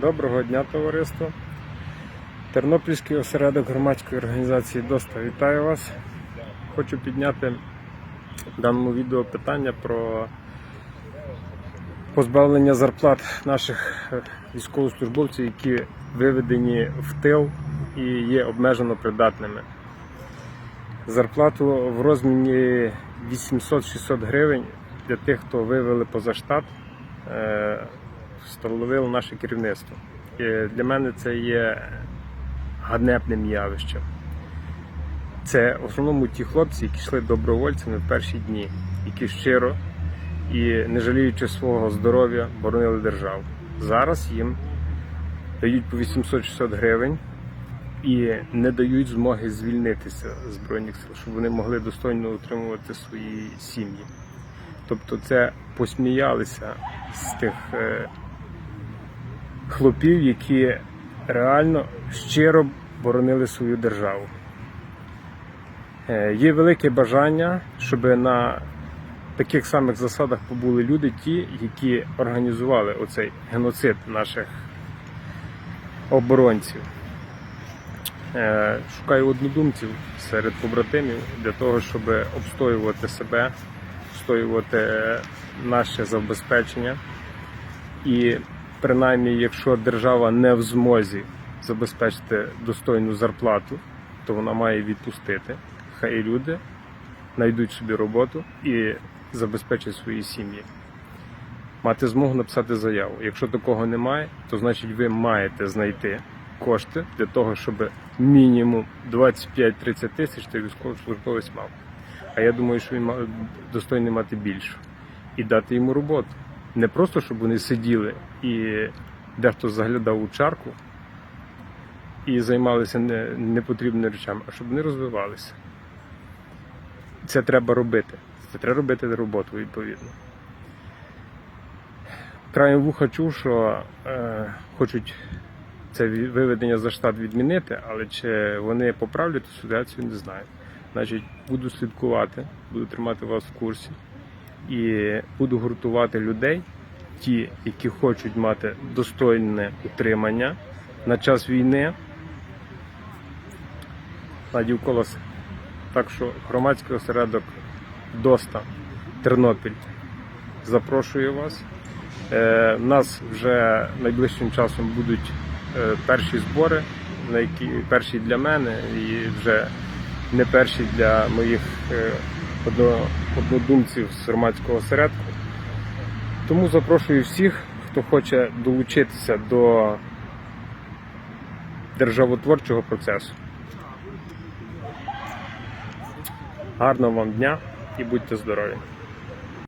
Доброго дня, товариство. Тернопільський осередок громадської організації ДОСТА вітаю вас. Хочу підняти в даному відео питання про позбавлення зарплат наших е, військовослужбовців, які виведені в тил і є обмежено придатними. Зарплату в розмірі 800-600 гривень для тих, хто вивели поза штат, е, встановило наше керівництво. І для мене це є ганебним явищем. Це в основному ті хлопці, які йшли добровольцями в перші дні, які щиро і не жаліючи свого здоров'я, боронили державу. Зараз їм дають по 800-600 гривень і не дають змоги звільнитися з Збройних сил, щоб вони могли достойно утримувати свої сім'ї. Тобто це посміялися з тих е, хлопів, які реально щиро боронили свою державу. Е, Є велике бажання, щоб на таких самих засадах побули люди, ті, які організували оцей геноцид наших оборонців. Е, Шукаю однодумців серед побратимів для того, щоб обстоювати себе, обстоювати е, наше забезпечення. І принаймні, якщо держава не в змозі забезпечити достойну зарплату, то вона має відпустити. Хай люди знайдуть собі роботу і забезпечать свої сім'ї. Мати змогу написати заяву. Якщо такого немає, то значить ви маєте знайти кошти для того, щоб мінімум 25-30 тисяч той військовослужбовець мав. А я думаю, що він достойний мати більше і дати йому роботу. Не просто, щоб вони сиділи і дехто заглядав у чарку і займалися не- непотрібними речами, а щоб вони розвивалися. Це треба робити. Це треба робити роботу відповідно. Краєм вуха чув, що е, хочуть це виведення за штат відмінити, але чи вони поправлять ситуацію, не знаю. Значить, буду слідкувати, буду тримати вас в курсі і буду гуртувати людей, ті, які хочуть мати достойне утримання на час війни. Надів колос. Так що громадський осередок ДОСТА Тернопіль запрошую вас. Е, нас вже найближчим часом будуть е, перші збори, на які перші для мене і вже не перші для моїх е, однодумців з громадського осередку. Тому запрошую всіх, хто хоче долучитися до державотворчого процесу. Гарного вам дня і будьте здорові!